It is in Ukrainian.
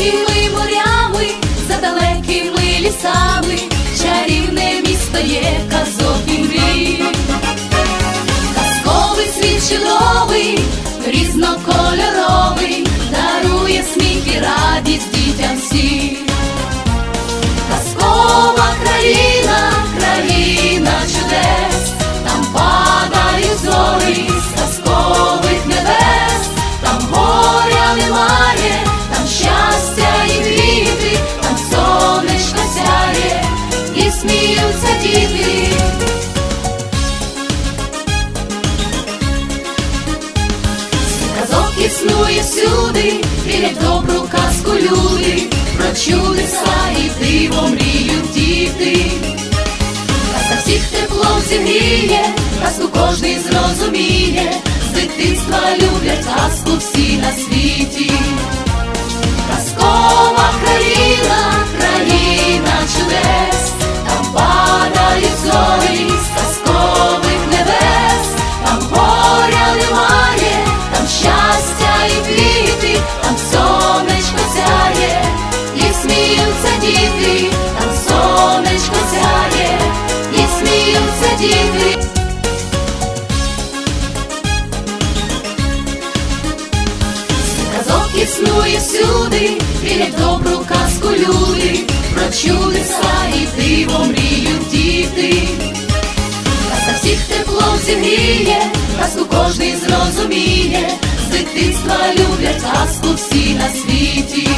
далекими морями, за далекими лісами, чарівне місто є казок і мрій. Казковий світ чудовий, різнокольоровий існує всюди, вірять добру казку люди, про чудеса і диво мріють діти. Казка всіх теплом зігріє, казку кожний зрозуміє, з дитинства люблять казку всі на світі. Діти, там сонечко сяє, і сміються діти. Казок існує всюди, вірять добру казку люди, про чудеса і диво мріють діти. Казка всіх теплом зігріє, казку кожний зрозуміє, з дитинства люблять казку всі на світі.